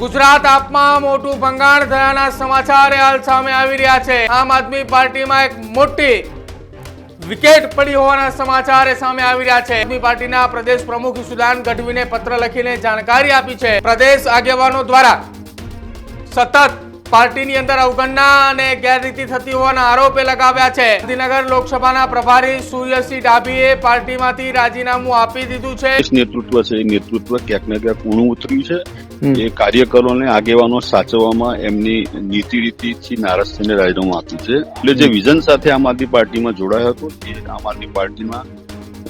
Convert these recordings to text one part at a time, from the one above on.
ગુજરાત આપમાં મોટું ભંગાણ થયાના સમાચાર હાલ સામે આવી રહ્યા છે. આમ આદમી પાર્ટીમાં એક મોટી વિકેટ પડી હોવાના સમાચાર સામે આવી રહ્યા છે. આદમી પાર્ટીના પ્રદેશ પ્રમુખ સુદાન ગઢવીને પત્ર લખીને જાણકારી આપી છે. પ્રદેશ આગેવાનો દ્વારા સતત પાર્ટીની અંદર અવગણના અને ગેરરીતિ થતી હોવાના આરોપે લગાવ્યા છે. ગાંધીનગર લોકસભાના પ્રભારી સૂર્યસિંહ ડાભીએ પાર્ટીમાંથી રાજીનામું આપી દીધું છે. નેતૃત્વ છે. એ નેતૃત્વ ક્યાંક ને ક્યાંક ઊણું ઉતર્યું છે. એ કાર્યકરોને આગેવાનો સાચવવામાં એમની નીતિ રીતિથી નારાજ થઈને રાજીનામું આપ્યું છે. એટલે જે વિઝન સાથે આમ આદમી પાર્ટીમાં જોડાયો હતો એ આમ આદમી પાર્ટીમાં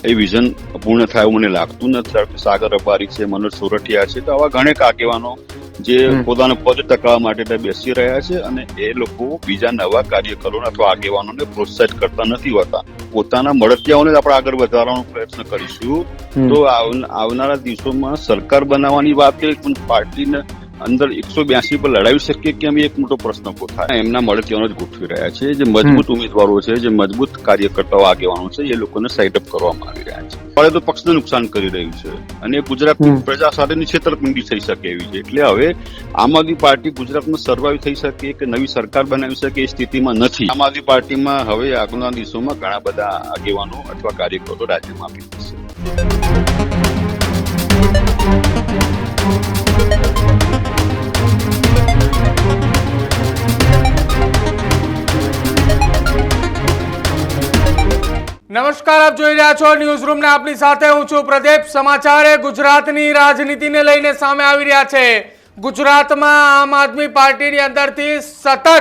એ વિઝન પૂર્ણ થાય મને લાગતું નથી. સાગર અપારી છે મનોજ સોરઠિયા છે તો આવા ઘણેક આગેવાનો જે પોતાને પદ ટકાવવા માટે બેસી રહ્યા છે અને એ લોકો બીજા નવા કાર્યકરો અથવા આગેવાનોને પ્રોત્સાહિત કરતા નથી હોતા. પોતાના મળતિયાઓને આપણે આગળ વધારવાનો પ્રયત્ન કરીશું. તો આવનારા દિવસોમાં સરકાર બનાવવાની વાત પણ પાર્ટીને અંદર એકસો બ્યાસી પર લડાવી શકીએ કે અમે એક મોટો પ્રશ્ન ઊભો થાય એમના મળતીઓનો જ ગોઠવી રહ્યા છે. જે મજબૂત ઉમેદવારો છે જે મજબૂત કાર્યકર્તાઓ આગેવાનો છે એ લોકોને સાઇડ અપ કરવામાં આવી રહ્યા છે. ફળે તો પક્ષને નુકસાન કરી રહ્યું છે. અને ગુજરાતની પ્રજા સાથેની છેતરપિંડી થઈ શકે એવી છે. એટલે હવે આમ આદમી પાર્ટી ગુજરાતમાં સર્વાઈવ થઈ શકે કે નવી સરકાર બનાવી શકે એ સ્થિતિમાં નથી. આમ આદમી પાર્ટીમાં હવે આગળના દિવસોમાં ઘણા બધા આગેવાનો અથવા કાર્યકરો રાજ્યમાં આપી દેશે. નમસ્કાર, આપ જોઈ રહ્યા છો ન્યૂઝ રૂમ ને આપની સાથે હું છું પ્રદીપ. સમાચારે ગુજરાતની રાજનીતિને લઈને સામે આવી રહ્યા છે. ગુજરાતમાં આમ આદમી પાર્ટીની અંદરથી સતત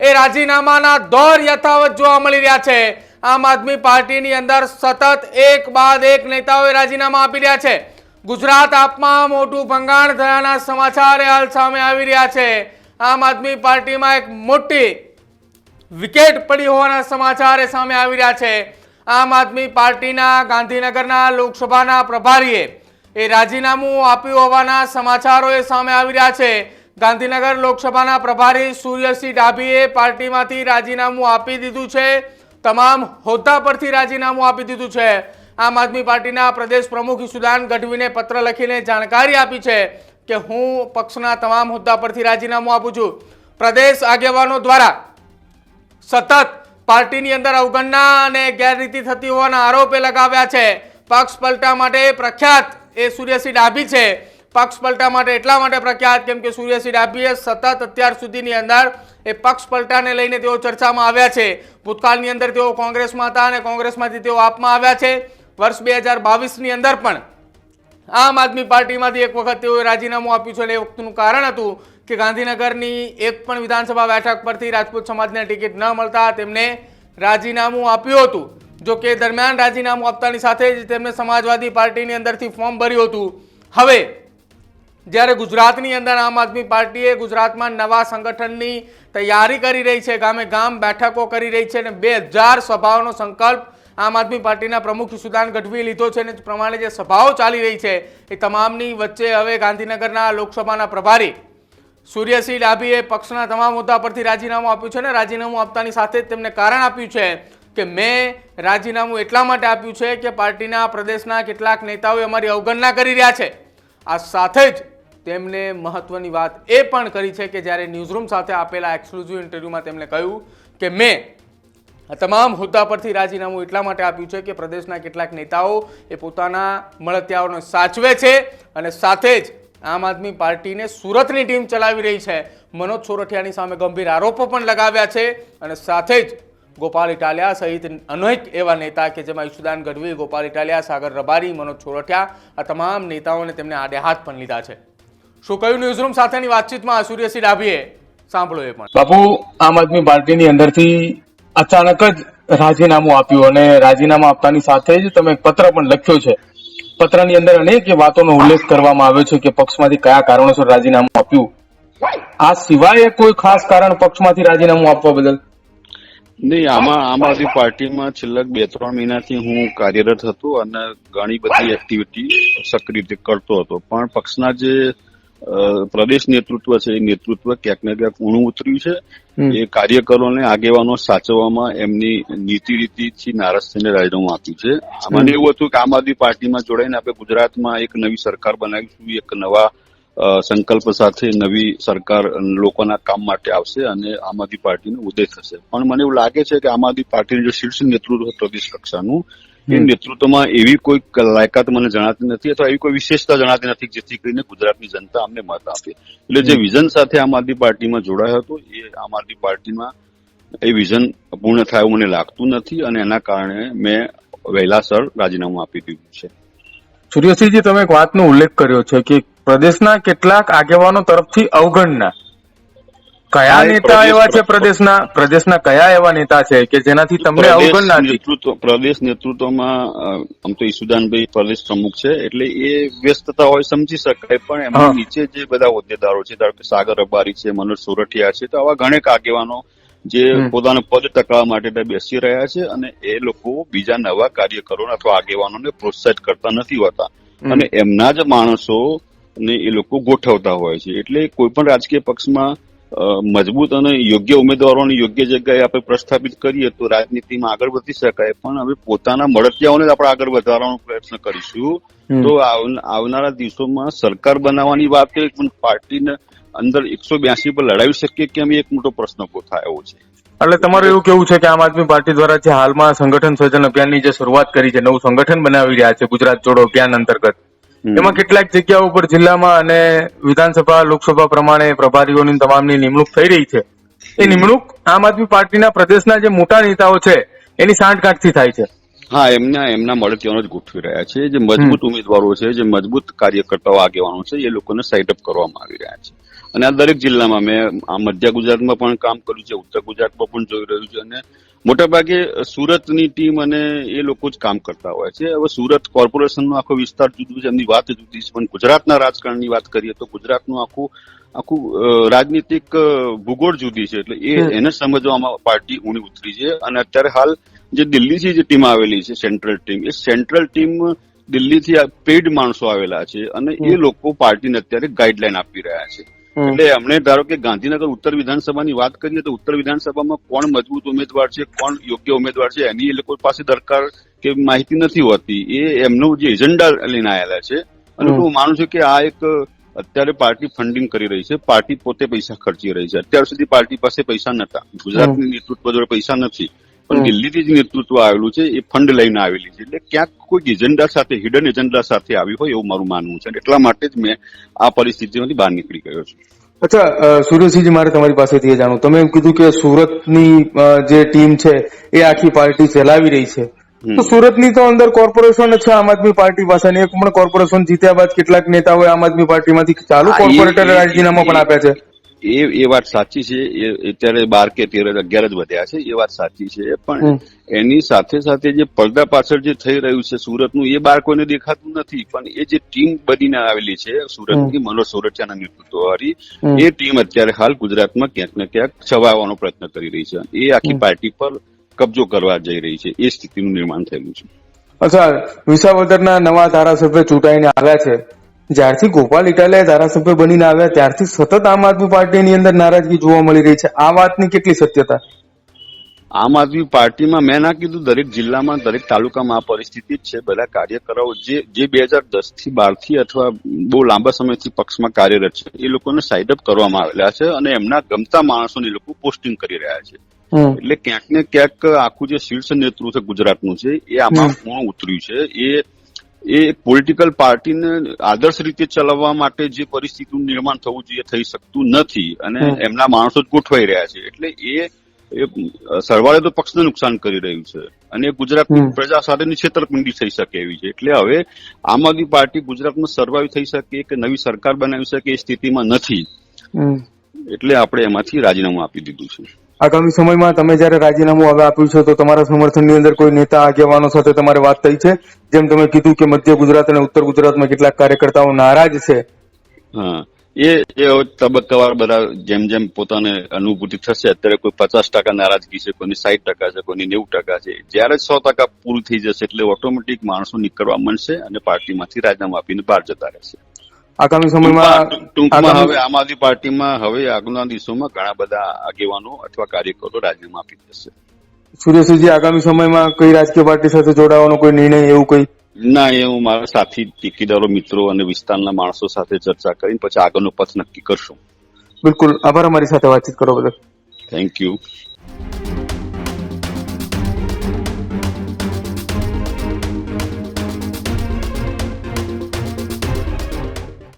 એ રાજીનામાના દોર યથાવત જોવા મળી રહ્યા છે. આમ આદમી પાર્ટીની અંદર સતત એક બાદ એક નેતાઓએ રાજીનામા આપી રહ્યા છે. ગુજરાત આપમાં મોટું ભંગાણ થયાના સમાચાર હાલ સામે આવી રહ્યા છે. આમ આદમી પાર્ટીમાં એક મોટી વિકેટ પડી હોવાના સમાચાર સામે આવી રહ્યા છે. આમ આદમી પાર્ટીના ગાંધીનગરના લોકસભાના પ્રભારીએ એ રાજીનામું આપ્યું હોવાના સમાચારો એ સામે આવી રહ્યા છે. ગાંધીનગર લોકસભાના પ્રભારી સૂર્યસિંહ ડાભીએ પાર્ટીમાંથી રાજીનામું આપી દીધું છે. તમામ હોદ્દા પરથી રાજીનામું આપી દીધું છે. આમ આદમી પાર્ટીના પ્રદેશ પ્રમુખ ઈસુદાન ગઢવીને પત્ર લખીને જાણકારી આપી છે કે હું પક્ષના તમામ હોદ્દા પરથી રાજીનામું આપું છું. પ્રદેશ આગેવાનો દ્વારા સતત પાર્ટીની અંદર અવગણના અને ગેરરીતિ થતી હોવાના આરોપે લગાવ્યા છે. પક્ષ પલટા માટે પ્રખ્યાત એ સૂર્યસિંહ ડાભી છે. પક્ષ પલટા માટે એટલા માટે પ્રખ્યાત કેમ કે સૂર્યસિંહ ડાભીએ સતત અત્યાર સુધીની અંદર એ પક્ષ પલટાને લઈને તેઓ ચર્ચામાં આવ્યા છે. ભૂતકાળની અંદર તેઓ કોંગ્રેસમાં હતા અને કોંગ્રેસમાંથી તેઓ આપમાં આવ્યા છે. વર્ષ બે હજાર બાવીસની અંદર પણ આમ આદમી પાર્ટીમાંથી એક વખત તેઓએ રાજીનામું આપ્યું છે. અને એ વખતનું કારણ હતું કે ગાંધીનગરની એક પણ વિધાનસભા બેઠક પરથી રાજપૂત સમાજને ટિકિટ ન મળતા તેમને રાજીનામું આપ્યું હતું. જો કે દરમિયાન રાજીનામું આપતાની સાથે જ તેમણે સમાજવાદી પાર્ટીની અંદરથી ફોર્મ ભર્યું હતું. હવે, જ્યારે ગુજરાતની અંદર આમ આદમી પાર્ટીએ ગુજરાતમાં નવા સંગઠનની તૈયારી કરી રહી છે ગામે ગામ બેઠકો કરી રહી છે અને બે હજાર સભાઓનો સંકલ્પ આમ આદમી પાર્ટીના પ્રમુખ સુદાન ગઢવીએ લીધો છે અને પ્રમાણે જે સભાઓ ચાલી રહી છે, એ તમામની વચ્ચે હવે ગાંધીનગરના લોકસભાના પ્રભારી સૂર્યસિંહ ડાભીએ પક્ષના તમામ મુદ્દા પરથી રાજીનામું આપ્યું છે અને રાજીનામું આપતાની સાથે જ તેમને કારણ આપ્યું છે કે મેં રાજીનામું એટલા માટે આપ્યું છે કે પાર્ટીના પ્રદેશના કેટલાક નેતાઓએ અમારી અવગણના કરી રહ્યા છે. આ સાથે જ તેમણે મહત્વની વાત એ પણ કરી છે કે જ્યારે ન્યૂઝરૂમ સાથે આપેલા એક્સક્લુઝિવ ઇન્ટરવ્યૂમાં તેમણે કહ્યું કે મેં આ તમામ હોદ્દા પરથી રાજીનામું એટલા માટે આપ્યું છે કે પ્રદેશના કેટલાક નેતાઓ એ પોતાના મળતિયાઓને સાચવે છે અને સાથે જ આમ આદમી પાર્ટીને સુરતની ટીમ ચલાવી રહી છે. મનોજ સોરઠિયાની સામે ગંભીર આરોપો પણ લગાવ્યા છે અને સાથે જ ગોપાલ ઇટાલિયા સહિત અનેક એવા નેતા કે જેમાં ઈશુદાન ગઢવી ગોપાલ ઇટાલિયા, સાગર રબારી, મનોજ સોરઠિયા આ તમામ નેતાઓને તેમને આડે હાથ પણ લીધા છે. શું કહ્યું ન્યૂઝરૂમ સાથેની વાતચીતમાં સૂર્યસિંહ ડાભીએ સાંભળો એ પણ. બાપુ, આમ આદમી પાર્ટીની અંદરથી અચાનક જ રાજીનામું આપ્યું અને રાજીનામું આપતાની સાથે જ તમે એક પત્ર પણ લખ્યો છે. પત્રની અંદર અનેક વાતોનો ઉલ્લેખ કરવામાં આવ્યો છે કે પક્ષમાંથી કયા કારણોસર રાજીનામું આપ્યું. આ સિવાય કોઈ ખાસ કારણ પક્ષમાંથી રાજીનામું આપવા બદલ? નહીં, આમાં આમ આદમી પાર્ટીમાં છેલ્લા બે, ત્રણ મહિનાથી હું કાર્યરત હતો અને ઘણી બધી એક્ટિવિટી સક્રિય રીતે કરતો હતો. પણ પક્ષના જે પ્રદેશ નેતૃત્વ છે. એ નેતૃત્વ ક્યાંક ને ક્યાંક ઊણું ઉતર્યું છે. એ કાર્યકરોને આગેવાનો સાચવવામાં એમની નીતિ રીતિથી નારાજ થઈને રાજીનામું આપ્યું છે. મને એવું હતું કે આમ આદમી પાર્ટીમાં જોડાઈને આપણે ગુજરાતમાં એક નવી સરકાર બનાવીશું એક નવા સંકલ્પ સાથે નવી સરકાર લોકોના કામ માટે આવશે અને આમ આદમી પાર્ટીનો ઉદય થશે. પણ મને એવું લાગે છે કે આમ આદમી પાર્ટીનું જે શીર્ષ નેતૃત્વ પ્રદેશ કક્ષાનું એ નેતૃત્વમાં એવી કોઈ લાયકાત મને જણાતી નથી અથવા એવી કોઈ વિશેષતા જણાતી નથી જેથી કરીને ગુજરાતની જનતા અમને મત આપે. એટલે જે વિઝન સાથે આમ આદમી પાર્ટીમાં જોડાયો હતો એ આમ આદમી પાર્ટીમાં એ વિઝન પૂર્ણ થાય એવું મને લાગતું નથી અને એના કારણે મેં વહેલાસર રાજીનામું આપી દીધું છે. સૂર્યસિંહજી તમે એક વાતનો ઉલ્લેખ કર્યો છે કે પ્રદેશના કેટલાક આગેવાનો તરફથી અવગણના કયા નેતા એવા છે પ્રદેશના પ્રદેશના કયા એવા નેતા છે કે જેનાથી તમને અવગણના નેતૃત્વ પ્રદેશ નેતૃત્વમાં આમ તો ઈસુદાનભાઈ પ્રદેશ પ્રમુખ છે એટલે એ વ્યસ્તતા હોય સમજી શકાય પણ એમાં નીચે જે બધા હોદ્દેદારો છે ધારો કે સાગર અબારી છે મનોજ સોરઠિયા છે તો આવા ઘણેક આગેવાનો જે. પોતાનું પદ ટકાવવા માટે બેસી રહ્યા છે અને એ લોકો બીજા નવા કાર્યકરો અથવા આગેવાનોને પ્રોત્સાહિત કરતા નથી હોતા. અને એમના જ માણસો ને એ લોકો ગોઠવતા હોય છે. એટલે કોઈ પણ રાજકીય પક્ષમાં મજબૂત અને યોગ્ય ઉમેદવારોની યોગ્ય જગ્યાએ આપણે પ્રસ્થાપિત કરીએ તો રાજનીતિમાં આગળ વધી શકાય. પણ હવે પોતાના મળતિયાઓને જ આપણે આગળ વધારવાનો પ્રયત્ન કરીશું. તો આવનારા દિવસોમાં સરકાર બનાવવાની વાત કરીએ પણ પાર્ટીને અંદર એકસો બ્યાસી પર લડાવી શકીએ કે અમે એક મોટો પ્રશ્ન ઊભો થાય છે? એટલે તમારું એવું કેવું છે કે આમ આદમી પાર્ટી દ્વારા જે હાલમાં સંગઠન સર્જન અભિયાનની જે શરૂઆત કરી છે નવું સંગઠન બનાવી રહ્યા છે ગુજરાત જોડો અભિયાન અંતર્ગત. એમાં કેટલાક જગ્યાઓ ઉપર જિલ્લામાં અને વિધાનસભા લોકસભા પ્રમાણે પ્રભારીઓની તમામની નિમણૂક થઈ રહી છે. એ નિમણૂક આમ આદમી પાર્ટીના પ્રદેશના જે મોટા નેતાઓ છે એની સાંઠગાંઠથી થાય છે. હા એમના એમના મળતીઓનો જ ગોઠવી રહ્યા છે. જે મજબૂત ઉમેદવારો છે જે મજબૂત કાર્યકર્તાઓ આગેવાનો છે એ લોકોને સાઇડ અપ કરવામાં આવી રહ્યા છે. અને આ દરેક જિલ્લામાં મેં આ મધ્ય ગુજરાતમાં પણ કામ કર્યું છે ઉત્તર ગુજરાતમાં પણ જોઈ રહ્યું છે અને મોટાભાગે સુરતની ટીમ અને એ લોકો જ કામ કરતા હોય છે. હવે સુરત કોર્પોરેશનનો આખો વિસ્તાર જુદો છે એમની વાત જુદી છે પણ ગુજરાતના રાજકારણની વાત કરીએ તો ગુજરાતનું આખું આખું રાજનીતિક ભૂગોળ જુદી છે એટલે એ એને સમજવામાં પાર્ટી ઊણી ઉતરી છે અને અત્યારે હાલ જે દિલ્હીથી જે ટીમ આવેલી છે સેન્ટ્રલ ટીમ એ સેન્ટ્રલ ટીમ દિલ્હીથી પેઇડ માણસો આવેલા છે અને એ લોકો પાર્ટીને અત્યારે ગાઈડલાઈન આપી રહ્યા છે. એટલે અમને ધારો કે ગાંધીનગર ઉત્તર વિધાનસભાની વાત કરીએ તો ઉત્તર વિધાનસભામાં કોણ મજબૂત ઉમેદવાર છે કોણ યોગ્ય ઉમેદવાર છે એની એ લોકો પાસે દરકાર કે માહિતી નથી હોતી. એ એમનો જે એજન્ડા લઈને આવેલા છે. અને હું માનું છું કે આ એક અત્યારે પાર્ટી ફંડિંગ કરી રહી છે. પાર્ટી પોતે પૈસા ખર્ચી રહી છે. અત્યાર સુધી પાર્ટી પાસે પૈસા નતા ગુજરાતની નેતૃત્વ જોડે પૈસા નથી. પણ દિલ્હીથી જ નેતૃત્વ આવેલું છે એ ફંડ લઈને આવેલી છે. એટલે ક્યાંક કોઈ એજન્ડા સાથે હિડન એજન્ડા સાથે આવી હોય એવું મારું માનવું છે. એટલા માટે જ મેં આ પરિસ્થિતિમાંથી બહાર નીકળી ગયો છું. અચ્છા સૂર્યસિંહજી મારે તમારી પાસેથી એ જાણવું. તમે એમ કીધું કે સુરતની જે ટીમ છે એ આખી પાર્ટી ચલાવી રહી છે. તો સુરતની તો અંદર કોર્પોરેશન છે આમ આદમી પાર્ટી પાસે એક પણ કોર્પોરેશન જીત્યા બાદ કેટલાક નેતાઓએ આમ આદમી પાર્ટીમાંથી ચાલુ કોર્પોરેટર રાજીનામા પણ આપ્યા છે. એ એ વાત સાચી છે. એ અત્યારે બાર કે તેર અગિયાર જ વધ્યા છે એ વાત સાચી છે. પણ એની સાથે સાથે જે પડદા પાછળ જે થઈ રહ્યું છે સુરતનું એ બાર કોઈને દેખાતું નથી. પણ એ જે ટીમ બનીને આવેલી છે સુરતની મનોજ સોરઠિયાના નેતૃત્વવાળી. એ ટીમ અત્યારે હાલ ગુજરાતમાં ક્યાંક ને ક્યાંક છવાવાનો પ્રયત્ન કરી રહી છે. એ આખી પાર્ટી પર કબજો કરવા જઈ રહી છે. એ સ્થિતિનું નિર્માણ થયેલું છે. અચ્છા વિસાવદરના નવા ધારાસભ્ય ચૂંટાઈને આવ્યા છે. જ્યારથી ગોપાલ ઇટાલિયા ધારાસભ્ય બનીને આવ્યા ત્યારથી સતત આમ આદમી પાર્ટીની અંદર નારાજગી જોવા મળી રહી છે. આ વાતની કેટલી સત્યતા? આમ આદમી પાર્ટીમાં મેં ના કીધું દરેક જિલ્લામાં દરેક તાલુકામાં આ પરિસ્થિતિ જ છે. બધા કાર્યકરો જે જે બે હજાર દસથી બારથી અથવા બહુ લાંબા સમયથી પક્ષમાં કાર્યરત છે એ લોકોને સાઇડ અપ કરવામાં આવેલા છે અને એમના ગમતા માણસોને લોકો પોસ્ટિંગ કરી રહ્યા છે. એટલે ક્યાંક ને ક્યાંક આખું જે શીર્ષ નેતૃત્વ છે ગુજરાતનું છે એ આમાં પૂર્ણ ઉતર્યું છે. એ એ પોલિટિકલ પાર્ટીને આદર્શ રીતે ચલાવવા માટે જે પરિસ્થિતિનું નિર્માણ થવું જોઈએ થઈ શકતું નથી અને એમના માણસો જ ગોઠવાઈ રહ્યા છે. એટલે એ સરવાળે તો પક્ષને નુકસાન કરી રહ્યું છે અને ગુજરાતની પ્રજા સાથેની છેતરપિંડી થઈ શકે એવી છે. એટલે હવે આમ આદમી પાર્ટી ગુજરાતમાં સર્વાઈવ થઈ શકે કે નવી સરકાર બનાવી શકે એ સ્થિતિમાં નથી. એટલે આપણે એમાંથી રાજીનામું આપી દીધું છે. આગામી સમયમાં તમે જ્યારે રાજીનામું હવે આપ્યું છે, તો તમારા સમર્થનની અંદર કોઈ નેતા, આગેવાનો સાથે તમારે વાત થઈ છે? જેમ તમે કીધું કે મધ્ય ગુજરાત અને ઉત્તર ગુજરાતમાં કેટલાક કાર્યકર્તાઓ નારાજ છે. એ એ તબક્કાવાર બધા જેમ જેમ પોતાને અનુભૂતિ થશે, અત્યારે કોઈ પચાસ ટકા નારાજગી છે, કોઈની સાઈઠ ટકા છે, કોઈની નેવું ટકા છે. જ્યારે સો ટકા પૂરું થઈ જશે, એટલે ઓટોમેટિક માણસો નીકળવા મળશે અને પાર્ટીમાંથી રાજીનામું આપીને બહાર જતા રહેશે. આગામી સમયમાં ટૂંકમાં હવે આમ આદમી પાર્ટીમાં હવે આગળના દિવસોમાં ઘણા બધા આગેવાનો અથવા કાર્યકરો રાજીનામું આપી દેશે. સૂર્યસિંહજી આગામી સમયમાં કઈ રાજકીય પાર્ટી સાથે જોડાવાનો કોઈ નિર્ણય એવું કઈ? ના એ હું મારા સાથી ટેકેદારો મિત્રો અને વિસ્તારના માણસો સાથે ચર્ચા કરીને પછી આગળનો પથ નક્કી કરશું. બિલકુલ. આભાર અમારી સાથે વાતચીત કરો બદલ. Thank you